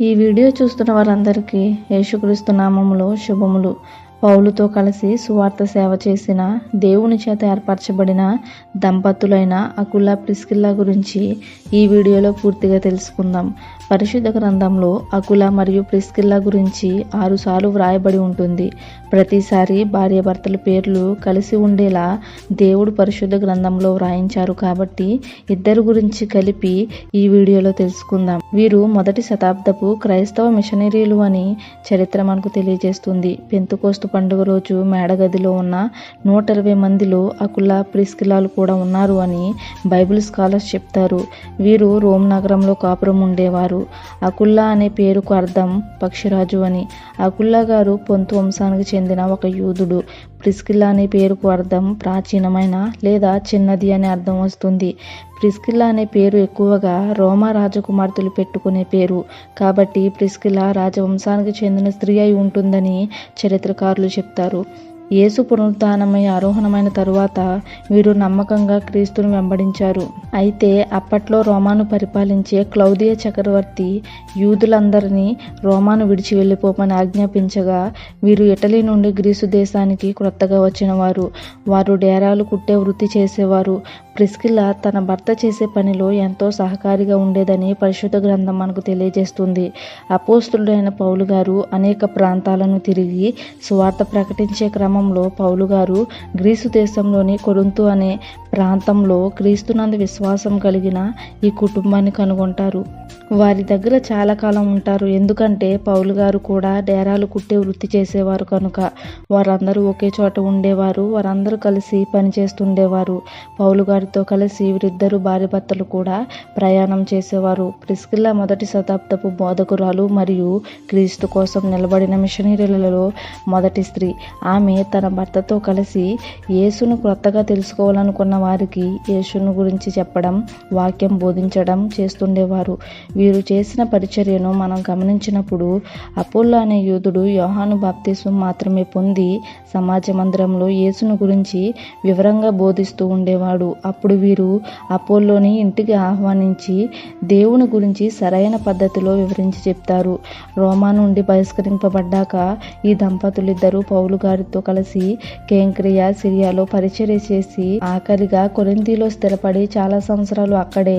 ఈ వీడియో చూస్తున్న వారందరికీ యేసుక్రీస్తు నామములో శుభములు. పౌలుతో కలిసి సువార్త సేవ చేసిన దేవుని చేత ఏర్పరచబడిన దంపతులైన అకుల ప్రిస్కిల్లా గురించి ఈ వీడియోలో పూర్తిగా తెలుసుకుందాం. పరిశుద్ధ గ్రంథంలో అకుల మరియు ప్రిస్కిల్లా గురించి ఆరుసార్లు వ్రాయబడి ఉంటుంది. ప్రతిసారి భార్యాభర్తల పేర్లు కలిసి ఉండేలా దేవుడు పరిశుద్ధ గ్రంథంలో వ్రాయించారు కాబట్టి ఇద్దరు గురించి కలిపి ఈ వీడియోలో తెలుసుకుందాం. వీరు మొదటి శతాబ్దపు క్రైస్తవ మిషనరీలు అని చరిత్ర మనకు తెలియజేస్తుంది. పెంతుకోస్తు పండుగ రోజు మేడగదిలో ఉన్న నూట ఇరవై మందిలో అకుల్లా ప్రిస్కిలాలు కూడా ఉన్నారు అని బైబిల్ స్కాలర్స్ చెప్తారు. వీరు రోమ్ నగరంలో కాపురం ఉండేవారు. అకుల్లా అనే పేరుకు అర్థం పక్షిరాజు అని. అకుల్లా గారు పొంతు వంశానికి చెందిన ఒక యూదుడు. ప్రిస్కిల్లా అనే పేరుకు అర్థం ప్రాచీనమైన లేదా చిన్నది అనే అర్థం వస్తుంది. ప్రిస్కిల్లా అనే పేరు ఎక్కువగా రోమా రాజకుమార్తెలు పెట్టుకునే పేరు. కాబట్టి ప్రిస్కిల్లా రాజవంశానికి చెందిన స్త్రీ అయి ఉంటుందని చరిత్రకారులు చెప్తారు. యేసు పునరుత్నమై ఆరోహణమైన తరువాత వీరు నమ్మకంగా క్రీస్తును వెంబడించారు. అయితే అప్పట్లో రోమాను పరిపాలించే క్లౌదియ చక్రవర్తి యూదులందరినీ రోమాను విడిచి వెళ్ళిపోమని ఆజ్ఞాపించగా వీరు ఇటలీ నుండి గ్రీసు దేశానికి క్రొత్తగా వచ్చిన వారు వారు డేరాలు కుట్టే వృత్తి చేసేవారు. ప్రిస్కిల్లా తన భర్త చేసే పనిలో ఎంతో సహకారిగా ఉండేదని పరిశుద్ధ గ్రంథం మనకు తెలియజేస్తుంది. అపోస్తుడైన పౌలు గారు అనేక ప్రాంతాలను తిరిగి స్వార్థ ప్రకటించే క్రమం పౌలు పౌలుగారు గ్రీసు దేశంలోని కొరుంతు అనే ప్రాంతంలో క్రీస్తునందు విశ్వాసం కలిగిన ఈ కుటుంబాన్ని కనుగొంటారు. వారి దగ్గర చాలా కాలం ఉంటారు. ఎందుకంటే పౌలు గారు కూడా డేరాలు కుట్టే వృత్తి చేసేవారు కనుక. వారందరూ ఒకే చోట ఉండేవారు. వారందరూ కలిసి పనిచేస్తుండేవారు పౌలు గారితో కలిసి వీరిద్దరు భార్య భర్తలు కూడా ప్రయాణం చేసేవారు. ప్రిస్కిల్లా మొదటి శతాబ్దపు బోధకురాలు మరియు క్రీస్తు కోసం నిలబడిన మిషనరీలలో మొదటి స్త్రీ. ఆమె తన భర్తతో కలిసి యేసును క్రొత్తగా తెలుసుకోవాలనుకున్న వారికి యేసును గురించి చెప్పడం వాక్యం బోధించడం చేస్తుండేవారు. వీరు చేసిన పరిచర్యను మనం గమనించినప్పుడు అపోల్లో అనే యూదుడు యోహాను బాప్తీసు మాత్రమే పొంది సమాజ మందిరంలో యేసును గురించి వివరంగా బోధిస్తూ ఉండేవాడు. అప్పుడు వీరు అపోల్లోని ఇంటికి ఆహ్వానించి దేవుని గురించి సరైన పద్ధతిలో వివరించి చెప్తారు. రోమా నుండి బహిష్కరింపబడ్డాక ఈ దంపతులిద్దరూ పౌలు గారితో కలిసి కేంక్రియా సిరియాలో పరిచర్య చేసి ఆఖరిగా కొరింతిలో స్థిరపడి చాలా సంవత్సరాలు అక్కడే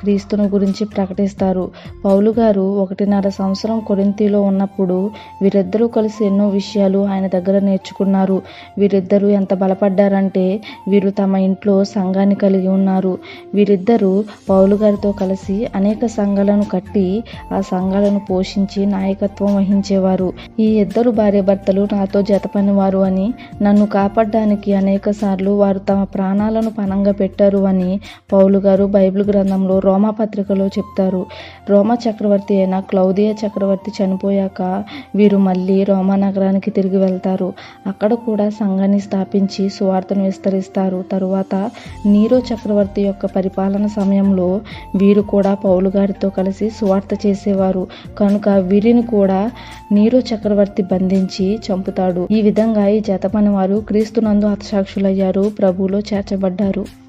క్రీస్తును గురించి ప్రకటిస్తారు. పౌలు గారు ఒకటిన్నర సంవత్సరం కొరింతిలో ఉన్నప్పుడు వీరిద్దరూ కలిసి ఎన్నో విషయాలు ఆయన దగ్గర నేర్చుకున్నారు. వీరిద్దరూ ఎంత బలపడ్డారంటే వీరు తమ ఇంట్లో సంఘాన్ని కలిగి ఉన్నారు. వీరిద్దరూ పౌలు గారితో కలిసి అనేక సంఘాలను కట్టి ఆ సంఘాలను పోషించి నాయకత్వం వహించేవారు. ఈ ఇద్దరు భార్యాభర్తలు నాతో జతపనివారు అని నన్ను కాపాడడానికి అనేక సార్లు వారు తమ ప్రాణాలను పణంగా పెట్టారు అని పౌలు గారు బైబిల్ గ్రంథంలో రోమా పత్రికలో చెప్తారు. రోమా చక్రవర్తి అయిన క్లౌదియా చక్రవర్తి చనిపోయాక వీరు మళ్ళీ రోమా నగరానికి తిరిగి వెళ్తారు. అక్కడ కూడా సంఘాన్ని స్థాపించి సువార్తను విస్తరిస్తారు. తరువాత నీరో చక్రవర్తి యొక్క పరిపాలన సమయంలో వీరు కూడా పౌలు గారితో కలిసి సువార్త చేసేవారు. కనుక వీరిని కూడా నీరో చక్రవర్తి బంధించి చంపుతాడు. ఈ విధంగా ఈ జతపని వారు క్రీస్తునందు హతసాక్షులయ్యారు. ప్రభువులో చేర్చబడ్డారు.